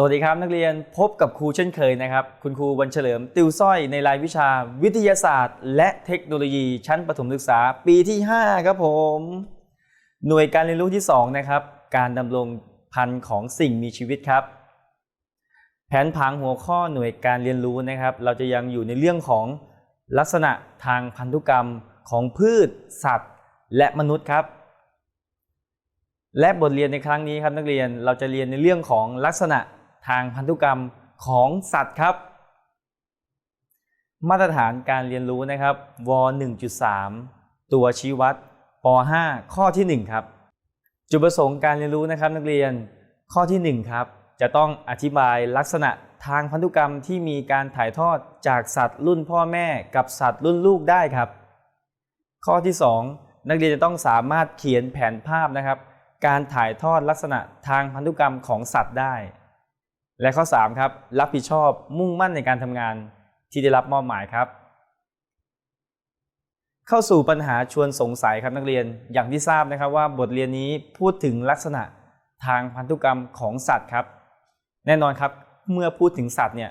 สวัสดีครับ นักเรียนพบกับครูเช่นเคยนะครับ คุณครูวันเฉลิม ติวสร้อยในรายวิชา วิทยาศาสตร์ และเทคโนโลยีชั้นประถมศึกษาปีที่ 5 ครับผม หน่วยการเรียนรู้ที่ 2 นะครับ การดำรงพันธุ์ของสิ่งมีชีวิตครับ แผนผังหัวข้อหน่วยการเรียนรู้นะครับ เราจะยังอยู่ในเรื่องของลักษณะทางพันธุกรรมของพืช สัตว์ และมนุษย์ครับและบทเรียนในครั้งนี้ครับนักเรียนเราจะเรียนในเรื่องของลักษณะ ทางพันธุกรรมของสัตว์ครับ มาตรฐานการเรียนรู้นะครับว 1.3 ตัวชี้วัดป .5 ข้อที่ 1 ครับ จุดประสงค์การเรียนรู้นะครับนักเรียนข้อที่ 1 ครับ จะต้องอธิบายลักษณะทางพันธุกรรมที่มีการถ่ายทอดจากสัตว์รุ่นพ่อแม่กับสัตว์รุ่นลูกได้ครับ ข้อที่ 2 นักเรียนจะต้องสามารถเขียนแผนภาพนะครับ การถ่ายทอดลักษณะทางพันธุกรรมของสัตว์ได้ และข้อ 3 ครับ รับผิดชอบมุ่งมั่นในการทำงานที่ได้รับมอบหมายครับ เข้าสู่ปัญหาชวนสงสัยครับนักเรียนอย่างที่ทราบนะครับว่าบทเรียนนี้พูดถึงลักษณะทางพันธุกรรมของสัตว์ครับ แน่นอนครับเมื่อพูดถึงสัตว์เนี่ย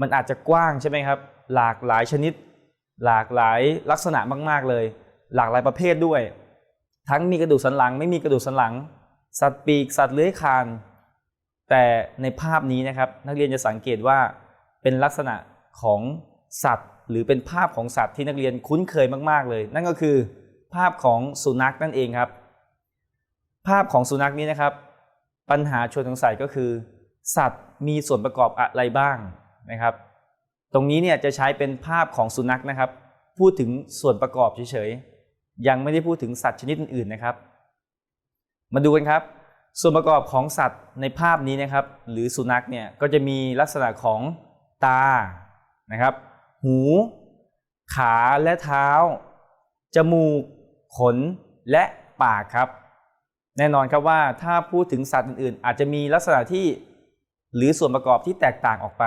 มันอาจจะกว้างใช่ไหมครับ หลากหลายชนิด หลากหลายลักษณะมาก ๆเลย หลากหลายประเภทด้วย ทั้งมีกระดูกสันหลัง ไม่มีกระดูกสันหลัง สัตว์ปีกสัตว์เลื้อยคลาน แต่ในภาพนี้นะครับนักเรียนจะสังเกตว่าเป็นลักษณะของสัตว์ หรือเป็นภาพของสัตว์ที่นักเรียนคุ้นเคยมาก ๆ เลย นั่นก็คือ ภาพของสุนัขนั่นเองครับ ภาพของสุนัขนี้นะครับ ปัญหาชวนสงสัยก็คือ สัตว์มีส่วนประกอบอะไรบ้างนะครับ ตรงนี้เนี่ยจะใช้เป็นภาพของสุนัขนะครับ พูดถึงส่วนประกอบเฉยๆยังไม่ได้พูดถึงสัตว์ชนิดอื่นๆนะครับ มาดูกันครับ ส่วนประกอบของสัตว์ในภาพนี้นะครับ หรือสุนัขเนี่ยก็จะมีลักษณะของตานะครับ หู ขาและเท้า จมูก ขนและปากครับ แน่นอนครับว่าถ้าพูดถึงสัตว์อื่นๆ อาจจะมีลักษณะที่หรือส่วนประกอบที่แตกต่างออกไป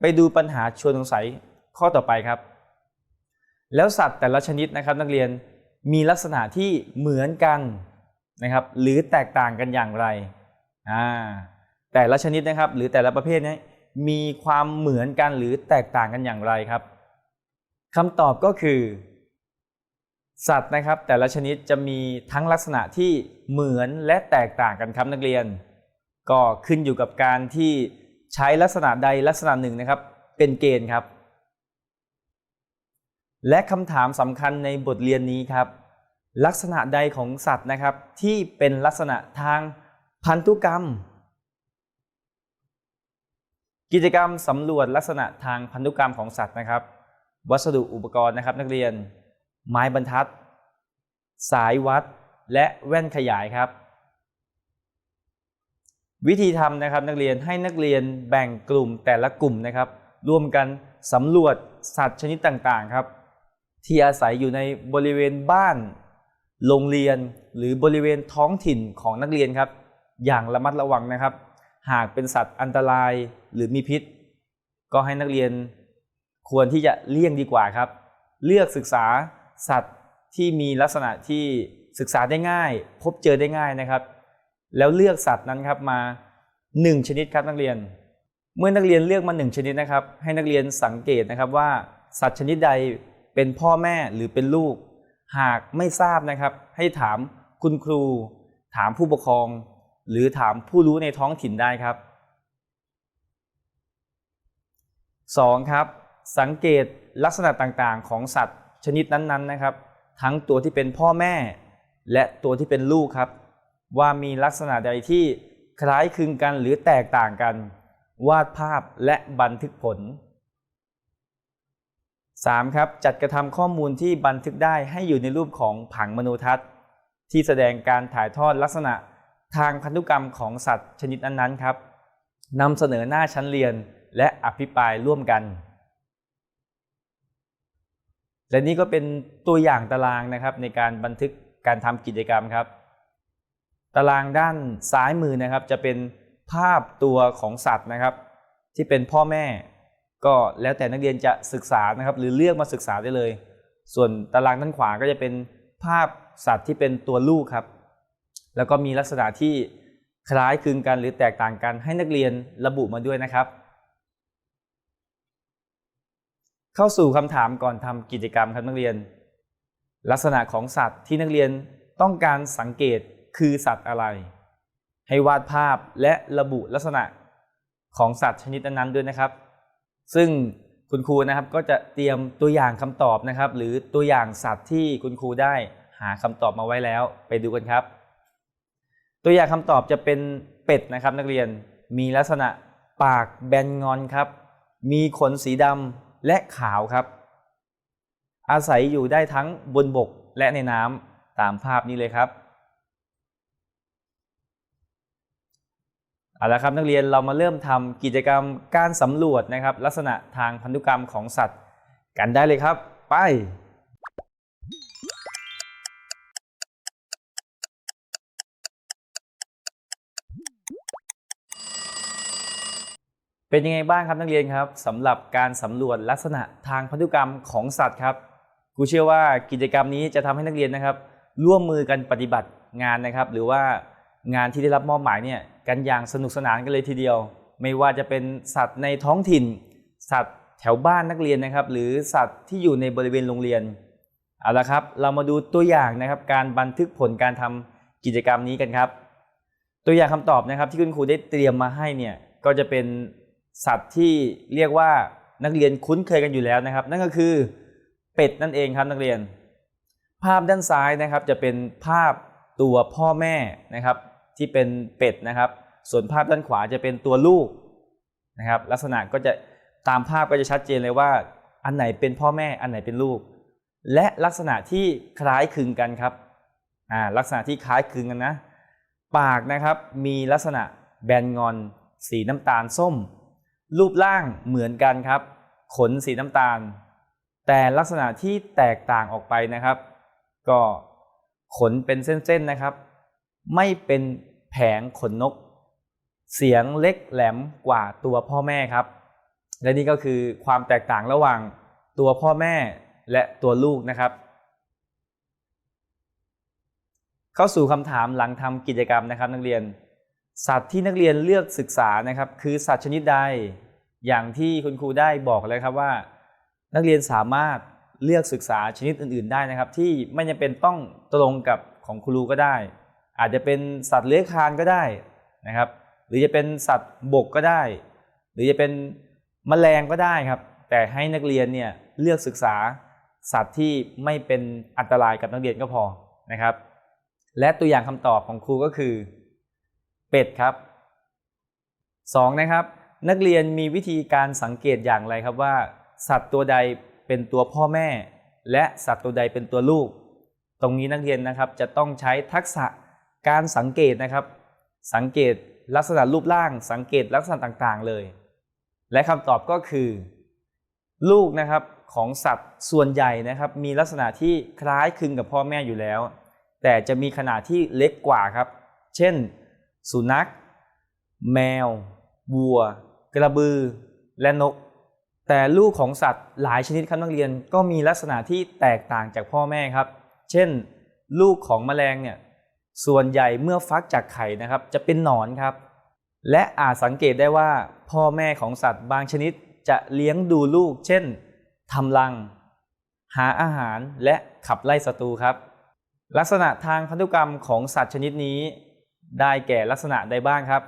ไปดูปัญหาชวนสงสัยข้อต่อไปครับ แล้วสัตว์แต่ละชนิดนะครับนักเรียนมีลักษณะที่เหมือนกัน นะครับหรือแตกต่างกันอย่างไรอ่าแต่ละชนิดนะครับ หรือแต่ละประเภทนี้มีความเหมือนกันหรือแตกต่างกันอย่างไรครับคำตอบก็คือ สัตว์นะครับ แต่ละชนิดจะมีทั้งลักษณะที่เหมือนและแตกต่างกันครับนักเรียน ก็ขึ้นอยู่กับการที่ใช้ลักษณะใดลักษณะหนึ่งนะครับ เป็นเกณฑ์ครับ และคำถามสำคัญในบทเรียนนี้ครับ ลักษณะใดของสัตว์นะครับ ที่เป็นลักษณะทางพันธุกรรม กิจกรรมสำรวจลักษณะทางพันธุกรรมของสัตว์นะครับ วัสดุอุปกรณ์นะครับ นักเรียน ไม้บรรทัด สายวัด และแว่นขยายครับ วิธีทำนะครับนักเรียนให้นักเรียนแบ่งกลุ่มแต่ละกลุ่มนะครับร่วมกันสำรวจสัตว์ชนิดต่างๆครับ ที่อาศัยอยู่ในบริเวณบ้าน โรงเรียนหรือบริเวณท้องถิ่นของนักเรียนครับ อย่างระมัดระวังนะครับ หากเป็นสัตว์อันตรายหรือมีพิษ ก็ให้นักเรียนควรที่จะเลี่ยงดีกว่าครับ เลือกศึกษาสัตว์ที่มีลักษณะที่ศึกษาได้ง่าย พบเจอได้ง่ายนะครับ แล้วเลือกสัตว์นั้นครับมา 1 ชนิดครับนักเรียน เมื่อนักเรียนเลือกมา 1 ชนิดนะครับ ให้นักเรียนสังเกตนะครับว่าสัตว์ชนิดใดเป็นพ่อแม่หรือเป็นลูก หากไม่ทราบนะครับ ให้ถามคุณครู ถามผู้ปกครอง หรือถามผู้รู้ในท้องถิ่นได้ครับ 2. ครับ สังเกตลักษณะต่างๆ ของสัตว์ชนิดนั้นๆนะครับ ทั้งตัวที่เป็นพ่อแม่ และตัวที่เป็นลูกครับ ว่ามีลักษณะใดที่คล้ายคลึงกันหรือแตกต่างกัน วาดภาพและบันทึกผล 3. ครับจัดกระทำข้อมูลที่บันทึกได้ให้อยู่ในรูปของผังมโนทัศน์ ที่แสดงการถ่ายทอดลักษณะทางพันธุกรรมของสัตว์ชนิดนั้นๆครับนำเสนอหน้าชั้นเรียนและอภิปรายร่วมกัน และนี่ก็เป็นตัวอย่างตารางนะครับในการบันทึกการทำกิจกรรมครับ ตารางด้านซ้ายมือนะครับจะเป็นภาพตัวของสัตว์นะครับ ที่เป็นพ่อแม่ ก็แล้วแต่นักเรียนจะศึกษานะครับ หรือเลือกมาศึกษาได้เลย ส่วนตารางด้านขวาก็จะเป็นภาพสัตว์ที่เป็นตัวลูกครับ แล้วก็มีลักษณะที่คล้ายคลึงกันหรือแตกต่างกันให้นักเรียนระบุมาด้วยนะครับ เข้าสู่คำถามก่อนทำกิจกรรมครับนักเรียน ลักษณะของสัตว์ที่นักเรียนต้องการสังเกตคือสัตว์อะไร ให้วาดภาพและระบุลักษณะของสัตว์ชนิดนั้นๆด้วยนะครับ ซึ่งคุณครูนะครับก็จะเตรียมตัวอย่างคำตอบนะครับ หรือตัวอย่างสัตว์ที่คุณครูได้หาคำตอบมาไว้แล้ว ไปดูกันครับ ตัวอย่างคำตอบจะเป็นเป็ดนะครับ นักเรียนมีลักษณะปากแบนงอนครับ มีขนสีดำและขาวครับ อาศัยอยู่ได้ทั้งบนบกและในน้ำตามภาพนี้เลยครับ เอาละครับนักเรียนเรามาเริ่มทำกิจกรรมการสำรวจนะครับ ลักษณะทางพันธุกรรมของสัตว์ กันได้เลยครับ ไป เป็นยังไงบ้างครับนักเรียนครับสำหรับการสำรวจลักษณะทางพันธุกรรมของสัตว์ครับครูเชื่อว่ากิจกรรมนี้จะทำให้นักเรียนนะครับ ร่วมมือกันปฏิบัติงานนะครับ หรือว่างานที่ได้รับมอบหมายเนี่ย กันอย่างสนุกสนานกันเลยทีเดียว ไม่ว่าจะเป็นสัตว์ในท้องถิ่น สัตว์แถวบ้านนักเรียนนะครับ หรือสัตว์ที่อยู่ในบริเวณโรงเรียนเอาละครับ เรามาดูตัวอย่างนะครับ การบันทึกผลการทำกิจกรรมนี้กันครับ ตัวอย่างคำตอบนะครับที่คุณครูได้เตรียมมาให้เนี่ยก็จะเป็นสัตว์ที่เรียกว่านักเรียนคุ้นเคยกันอยู่แล้วนะครับ นั่นก็คือเป็ดนั่นเองครับนักเรียน ภาพด้านซ้ายนะครับจะเป็นภาพตัวพ่อแม่นะครับ ที่เป็นเป็ดนะครับ ส่วนภาพด้านขวาจะเป็นตัวลูกนะครับ ลักษณะก็จะตามภาพก็จะชัดเจนเลยว่า อันไหนเป็นพ่อแม่อันไหนเป็นลูก และลักษณะที่คล้ายคลึงกันครับอ่าลักษณะที่คล้ายคลึงกันนะ ปากนะครับมีลักษณะแบนงอน สีน้ำตาลส้ม รูปร่างเหมือนกันครับ ขนสีน้ำตาล แต่ลักษณะที่แตกต่างออกไปนะครับ ก็ขนเป็นเส้นๆนะครับ ไม่เป็นแผงขนนก เสียงเล็กแหลมกว่าตัวพ่อแม่ครับ และนี่ก็คือความแตกต่างระหว่างตัวพ่อแม่และตัวลูกนะครับ เข้าสู่คำถามหลังทำกิจกรรมนะครับ นักเรียน สัตว์ที่นักเรียนเลือกศึกษานะครับ คือสัตว์ชนิดใดอย่างที่คุณครูได้บอกเลยครับว่า นักเรียนสามารถเลือกศึกษาชนิดอื่น ๆ ได้นะครับ ที่ไม่จำเป็นต้องตรงกับของครูก็ได้ อาจจะเป็นสัตว์เลื้อยคลานก็ได้นะครับ หรือจะเป็นสัตว์บกก็ได้ หรือจะเป็นแมลงก็ได้ครับ แต่ให้นักเรียนเนี่ยเลือกศึกษาสัตว์ที่ไม่เป็นอันตรายกับนักเรียนก็พอนะครับ และตัวอย่างคำตอบของครูก็คือ เป็ดครับสองนะครับ นักเรียนมีวิธีการสังเกตอย่างไรครับว่า สัตว์ตัวใดเป็นตัวพ่อแม่ และสัตว์ตัวใดเป็นตัวลูก ตรงนี้นักเรียนนะครับจะต้องใช้ทักษะ การสังเกตนะครับ สังเกตลักษณะรูปร่าง สังเกตลักษณะต่างๆเลย และคำตอบก็คือ ลูกนะครับของสัตว์ส่วนใหญ่นะครับ มีลักษณะที่คล้ายคลึงกับพ่อแม่อยู่แล้ว แต่จะมีขนาดที่เล็กกว่าครับ เช่น สุนัข แมววัว กระบือ และนก แต่ลูกของสัตว์หลายชนิดครับนักเรียนก็มีลักษณะที่แตกต่างจากพ่อแม่ครับ เช่น ลูกของแมลงเนี่ย ส่วนใหญ่เมื่อฟักจากไข่นะครับ จะเป็นหนอนครับ และอาจสังเกตได้ว่า พ่อแม่ของสัตว์บางชนิดจะเลี้ยงดูลูก เช่นทำรัง หาอาหารและขับไล่ศัตรูครับ ลักษณะทางพันธุกรรมของสัตว์ชนิดนี้ ได้แก่ลักษณะใดบ้างครับ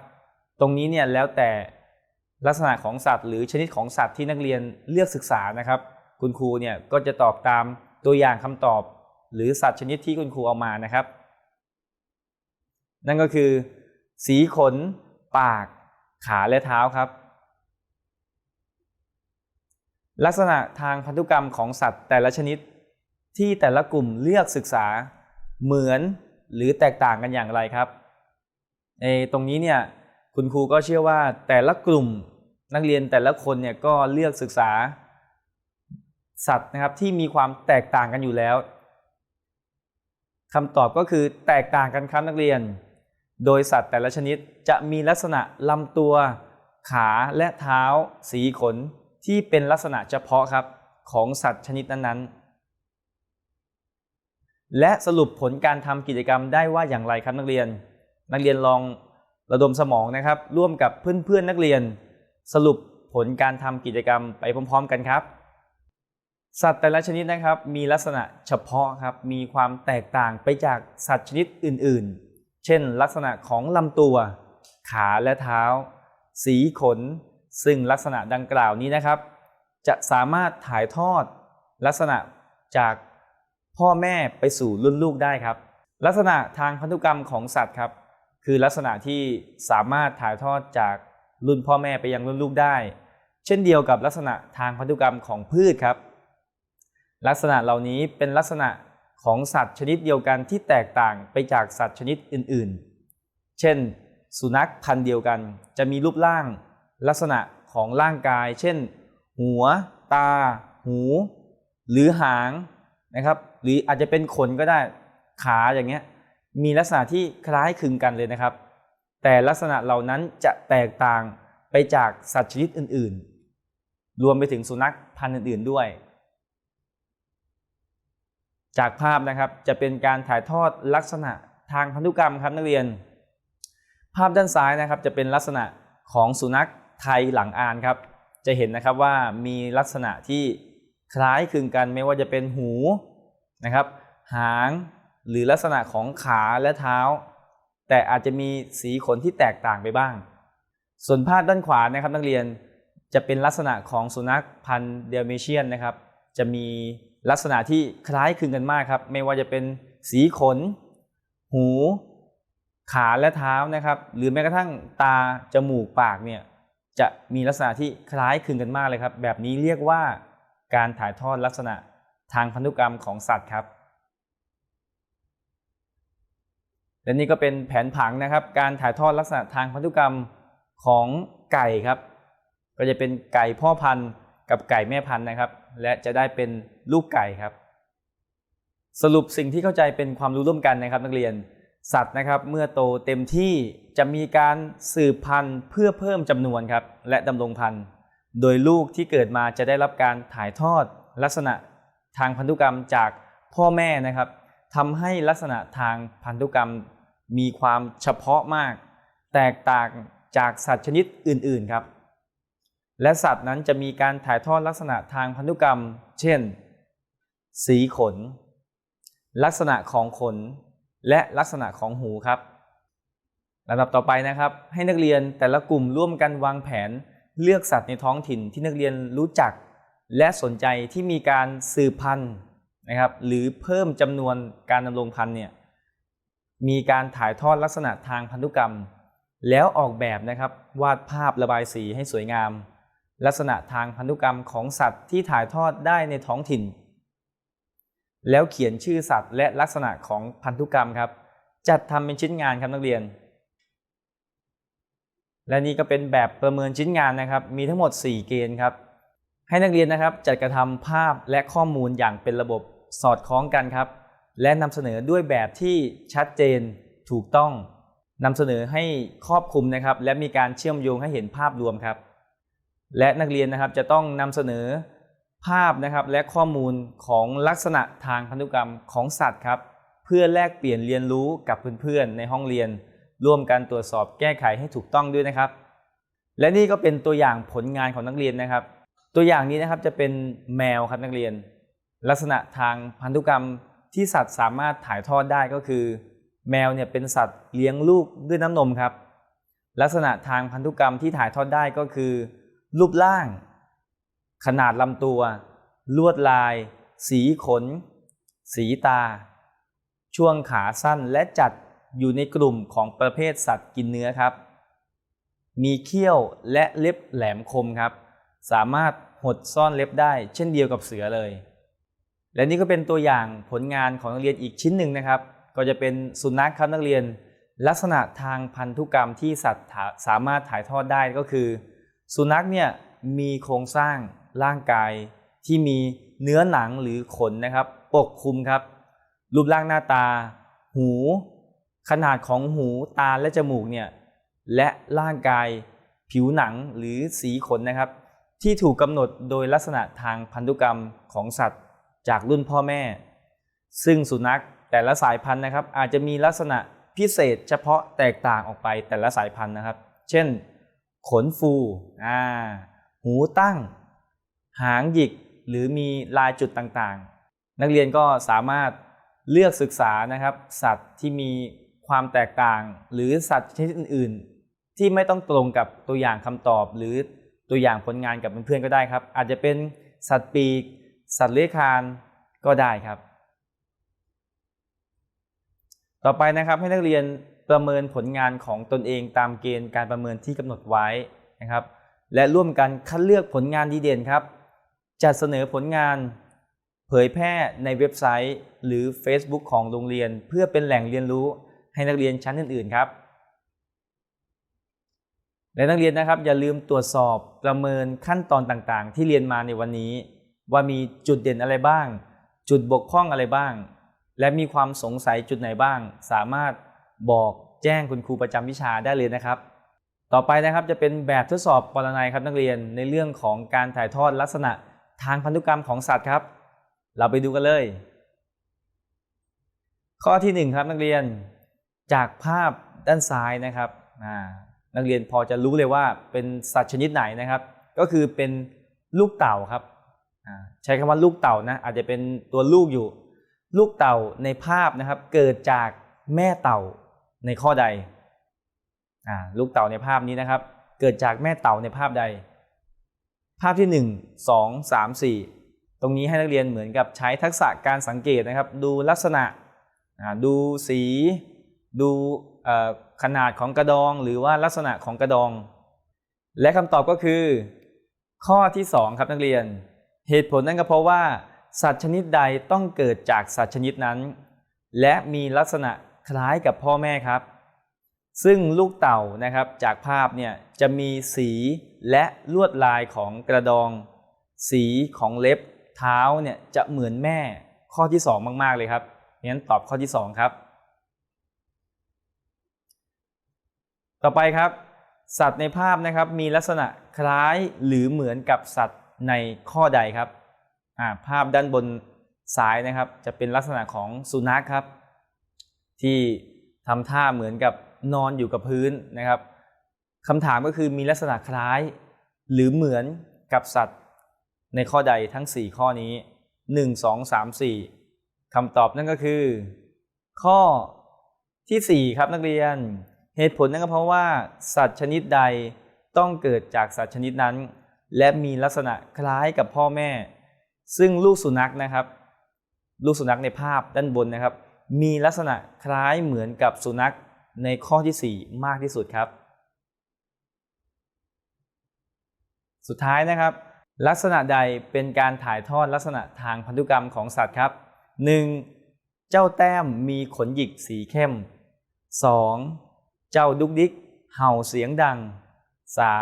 ตรงนี้เนี่ยแล้วแต่ลักษณะของสัตว์หรือชนิดของสัตว์ที่นักเรียนเลือกศึกษานะครับ คุณครูเนี่ยก็จะตอบตามตัวอย่างคำตอบ หรือสัตว์ชนิดที่คุณครูเอามานะครับ นั่นก็คือ สีขน ปาก ขาและเท้าครับ ลักษณะทางพันธุกรรมของสัตว์แต่ละชนิดที่แต่ละกลุ่มเลือกศึกษาเหมือนหรือแตกต่างกันอย่างไรครับในตรงนี้เนี่ยคุณครูก็เชื่อว่าแต่ละกลุ่มนักเรียนแต่ละคนเนี่ยก็เลือกศึกษา สัตว์นะครับที่มีความแตกต่างกันอยู่แล้วคำตอบก็คือแตกต่างกันครับนักเรียน โดยสัตว์แต่ละชนิดจะมีลักษณะลำตัว ขาและเท้า สีขนที่เป็นลักษณะเฉพาะครับของสัตว์ชนิดนั้นๆ และสรุปผลการทำกิจกรรมได้ว่าอย่างไรครับนักเรียน นักเรียนลองระดมสมองนะครับ ร่วมกับเพื่อนๆนักเรียน สรุปผลการทำกิจกรรมไปพร้อม ๆ กันครับ สัตว์แต่ละชนิดนะครับ มีลักษณะเฉพาะครับมีความแตกต่างไปจากสัตว์ชนิดอื่นๆ เช่น ลักษณะของลำตัว ขาและเท้า สีขน ซึ่งลักษณะดังกล่าวนี้นะครับ จะสามารถถ่ายทอด ลักษณะจากพ่อแม่ไปสู่รุ่นลูกได้ครับ ลักษณะทางพันธุกรรมของสัตว์ครับ คือลักษณะที่สามารถถ่ายทอดจากรุ่นพ่อแม่ไปยังรุ่นลูกได้ เช่นเดียวกับลักษณะทางพันธุกรรมของพืชครับ ลักษณะเหล่านี้เป็นลักษณะ ของสัตว์ชนิดเดียวกันที่แตกต่างไปจากสัตว์ชนิดอื่นๆ เช่น สุนัขพันธุ์เดียวกัน จะมีรูปร่าง ลักษณะของร่างกาย เช่น หัว ตา หู หรือหางนะครับ หรืออาจจะเป็นขนก็ได้ ขาอย่างเงี้ย มีลักษณะที่คล้ายคลึงกันเลยนะครับ แต่ลักษณะเหล่านั้นจะแตกต่างไปจากสัตว์ชนิดอื่นๆ รวมไปถึงสุนัขพันธุ์อื่นๆด้วย จากภาพนะครับจะเป็นการถ่ายทอดลักษณะทางพันธุกรรมครับนักเรียน ภาพด้านซ้ายนะครับจะเป็นลักษณะของสุนัขไทยหลังอานครับ จะเห็นนะครับว่ามีลักษณะที่คล้ายคลึงกันไม่ว่าจะเป็นหูนะครับหางหรือลักษณะของขาและเท้า แต่อาจจะมีสีขนที่แตกต่างไปบ้าง ส่วนภาพด้านขวานะครับนักเรียนจะเป็นลักษณะของสุนัขพันธุ์เดลเมเชียนนะครับ จะมี ลักษณะที่คล้ายคลึงกันมากครับ ไม่ว่าจะเป็นสีขน หู ขาและเท้านะครับ หรือแม้กระทั่งตา จมูก ปากเนี่ยจะมีลักษณะที่คล้ายคลึงกันมากเลยครับ แบบนี้เรียกว่าการถ่ายทอดลักษณะทางพันธุกรรมของสัตว์ครับและนี่ก็เป็นแผนผังนะครับ การถ่ายทอดลักษณะทางพันธุกรรมของไก่ครับ ก็จะเป็นไก่พ่อพันธุ์กับไก่แม่พันธุ์นะครับ และจะได้เป็นลูกไก่ครับ สรุปสิ่งที่เข้าใจเป็นความรู้ร่วมกันนะครับ นักเรียนสัตว์นะครับเมื่อโตเต็มที่จะมีการสืบพันธุ์เพื่อเพิ่มจำนวนครับและดำรงพันธุ์ โดยลูกที่เกิดมาจะได้รับการถ่ายทอดลักษณะทางพันธุกรรมจากพ่อแม่นะครับทำให้ลักษณะทางพันธุกรรมมีความเฉพาะมาก แตกต่างจากสัตว์ชนิดอื่นๆครับ และสัตว์นั้นจะมีการถ่ายทอดลักษณะทางพันธุกรรม เช่น สีขน ลักษณะของขน และลักษณะของหูครับลำดับต่อไปนะครับ ให้นักเรียนแต่ละกลุ่มร่วมกันวางแผนเลือกสัตว์ในท้องถิ่นที่นักเรียนรู้จัก และสนใจที่มีการสืบพันธุ์นะครับ หรือเพิ่มจำนวนการดำรงพันธุ์เนี่ยมีการถ่ายทอดลักษณะทางพันธุกรรม แล้วออกแบบนะครับวาดภาพระบายสีให้สวยงาม ลักษณะทางพันธุกรรมของสัตว์ที่ถ่ายทอดได้ในท้องถิ่น แล้วเขียนชื่อสัตว์ และลักษณะของพันธุกรรมครับ จัดทำเป็นชิ้นงานครับนักเรียน และนี่ก็เป็นแบบประเมินชิ้นงานนะครับ มีทั้งหมด 4 เกณฑ์ครับ ให้นักเรียนนะครับจัดกระทำภาพและข้อมูลอย่างเป็นระบบสอดคล้องกันครับ และนำเสนอด้วยแบบที่ชัดเจนถูกต้องนำเสนอให้ครอบคลุมนะครับ และมีการเชื่อมโยงให้เห็นภาพรวมครับ และนักเรียนนะครับจะต้องนำเสนอภาพนะครับและข้อมูลของลักษณะทางพันธุกรรมของสัตว์ครับ เพื่อแลกเปลี่ยนเรียนรู้กับเพื่อนๆในห้องเรียน ร่วมกันตรวจสอบแก้ไขให้ถูกต้องด้วยนะครับ และนี่ก็เป็นตัวอย่างผลงานของนักเรียนนะครับ ตัวอย่างนี้นะครับจะเป็นแมวครับนักเรียน ลักษณะทางพันธุกรรมที่สัตว์สามารถถ่ายทอดได้ก็คือ แมวเนี่ยเป็นสัตว์เลี้ยงลูกด้วยน้ำนมครับ ลักษณะทางพันธุกรรมที่ถ่ายทอดได้ก็คือ รูปร่าง ขนาดลำตัว ลวดลาย สีขน สีตา ช่วงขาสั้นและจัดอยู่ในกลุ่มของประเภทสัตว์กินเนื้อครับ มีเขี้ยวและเล็บแหลมคมครับ สามารถหดซ่อนเล็บได้เช่นเดียวกับเสือเลย และนี่ก็เป็นตัวอย่างผลงานของนักเรียนอีกชิ้นหนึ่งนะครับ ก็จะเป็นสุนัขครับนักเรียน ลักษณะทางพันธุกรรมที่สัตว์สามารถถ่ายทอดได้ก็คือ สุนัขเนี่ยมีโครงสร้างร่างกายที่มีเนื้อหนังหรือขนนะครับ ปกคลุมครับ รูปร่างหน้าตา หู ขนาดของหูตาและจมูกเนี่ยและร่างกายผิวหนังหรือสีขนนะครับ ที่ถูกกำหนดโดยลักษณะทางพันธุกรรมของสัตว์จากรุ่นพ่อแม่ ซึ่งสุนัขแต่ละสายพันธุ์นะครับ อาจจะมีลักษณะพิเศษเฉพาะแตกต่างออกไปแต่ละสายพันธุ์นะครับ เช่น ขนฟูอ่าหูตั้ง หางหยิกหรือมีลายจุดต่างๆ นักเรียนก็สามารถเลือกศึกษานะครับ สัตว์ที่มีความแตกต่าง หรือสัตว์ชนิดอื่น ๆ ที่ไม่ต้องตรงกับตัวอย่างคำตอบหรือตัวอย่างผลงานกับเพื่อนๆก็ได้ครับ อาจจะเป็นสัตว์ปีก สัตว์เลื้อยคลานก็ได้ครับ ต่อไปนะครับให้นักเรียน ประเมินผลงานของตนเองตามเกณฑ์การประเมินที่กำหนดไว้นะครับ และร่วมกันคัดเลือกผลงานดีเด่นครับ จัดเสนอผลงานเผยแพร่ในเว็บไซต์ หรือ Facebook ของโรงเรียน เพื่อเป็นแหล่งเรียนรู้ให้นักเรียนชั้นอื่น ๆ ครับ และนักเรียนนะครับอย่าลืมตรวจสอบประเมินขั้นตอนต่างๆ ที่เรียนมาในวันนี้ ว่ามีจุดเด่นอะไรบ้าง จุดบกพร่องอะไรบ้าง และมีความสงสัยจุดไหนบ้าง สามารถ บอกแจ้งคุณครูประจำวิชาได้เลยนะครับ ต่อไปนะครับจะเป็นแบบทดสอบปรนัยครับนักเรียนในเรื่องของการถ่ายทอดลักษณะทางพันธุกรรมของสัตว์ครับ เราไปดูกันเลย ข้อที่หนึ่งครับนักเรียนจากภาพด้านซ้ายนะครับนักเรียนพอจะรู้เลยว่าเป็นสัตว์ชนิดไหนนะครับ ก็คือเป็นลูกเต่าครับใช้คำว่าลูกเต่านะอาจจะเป็นตัวลูกอยู่ ลูกเต่าในภาพนะครับ เกิดจากแม่เต่า ในข้อใดลูกเต่าในภาพนี้นะครับ เกิดจากแม่เต่าในภาพใด ภาพที่ 1 2 3 4 ตรงนี้ให้นักเรียนเหมือนกับใช้ทักษะการสังเกตนะครับ ดูลักษณะดูสี ดูขนาดของกระดอง หรือว่าลักษณะของกระดอง และคำตอบก็คือ ข้อที่2ครับนักเรียน เหตุผลนั่นก็เพราะว่า สัตว์ชนิดใดต้องเกิดจากสัตว์ชนิดนั้น และมีลักษณะ คล้ายกับพ่อแม่ครับ ซึ่งลูกเต่านะครับจากภาพเนี่ยจะมีสีและลวดลายของกระดอง สีของเล็บเท้าเนี่ยจะเหมือนแม่ข้อที่ 2 มาก ๆ เลยครับงั้นตอบข้อที่ 2 ครับ ต่อไปครับ สัตว์ในภาพนะครับมีลักษณะคล้ายหรือเหมือนกับสัตว์ในข้อใดครับ ภาพด้านบนซ้ายนะครับ จะเป็นลักษณะของสุนัขครับ ที่ทำท่าเหมือนกับนอนอยู่กับพื้นนะครับคำถามก็คือมีลักษณะคล้าย หรือเหมือนกับสัตว์ ในข้อใดทั้ง 4 ข้อนี้ 1 2 3 4คำตอบนั่นก็คือ ข้อที่ 4 ครับนักเรียน เหตุผลนั่นก็เพราะว่า สัตว์ชนิดใดต้องเกิดจากสัตว์ชนิดนั้น และมีลักษณะคล้ายกับพ่อแม่ ซึ่งลูกสุนัขนะครับ ลูกสุนัขในภาพด้านบนนะครับ มีลักษณะคล้ายเหมือนกับสุนัขในข้อที่ 4 มากที่สุดครับ สุดท้ายนะครับ ลักษณะใดเป็นการถ่ายทอดลักษณะทางพันธุกรรมของสัตว์ครับ 1. เจ้าแต้มมีขนหยิกสีเข้ม 2. เจ้าดุกดิกเห่าเสียงดัง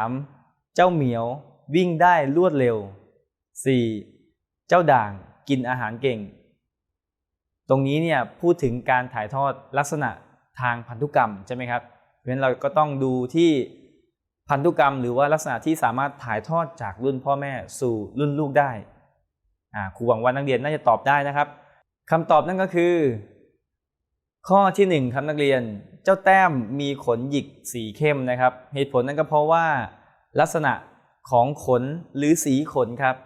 3. เจ้าเหมียววิ่งได้รวดเร็ว 4. เจ้าด่างกินอาหารเก่ง ตรงนี้เนี่ยพูดถึงการถ่ายทอดลักษณะทางพันธุกรรมใช่ไหมครับเพราะฉะนั้นเราก็ต้องดูที่พันธุกรรม หรือว่าลักษณะที่สามารถถ่ายทอดจากรุ่นพ่อแม่สู่รุ่นลูกได้ครูหวังว่านักเรียนน่าจะตอบได้นะครับคำตอบนั่นก็คือ ข้อที่ 1ครับนักเรียนเจ้าแต้มมีขนหยิกสีเข้มนะครับ เหตุผลนั่นก็เพราะว่า ลักษณะของขนหรือสีขนครับ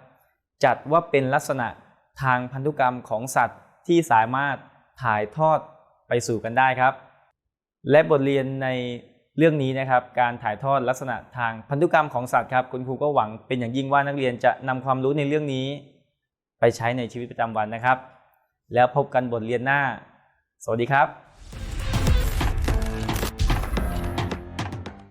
จัดว่าเป็นลักษณะทางพันธุกรรมของสัตว์ ที่สามารถถ่ายทอดไปสู่กันได้ครับ และบทเรียนในเรื่องนี้นะครับ การถ่ายทอดลักษณะทางพันธุกรรมของสัตว์ครับ คุณครูก็หวังเป็นอย่างยิ่งว่านักเรียนจะนำความรู้ในเรื่องนี้ ไปใช้ในชีวิตประจำวันนะครับ แล้วพบกันบทเรียนหน้า สวัสดีครับ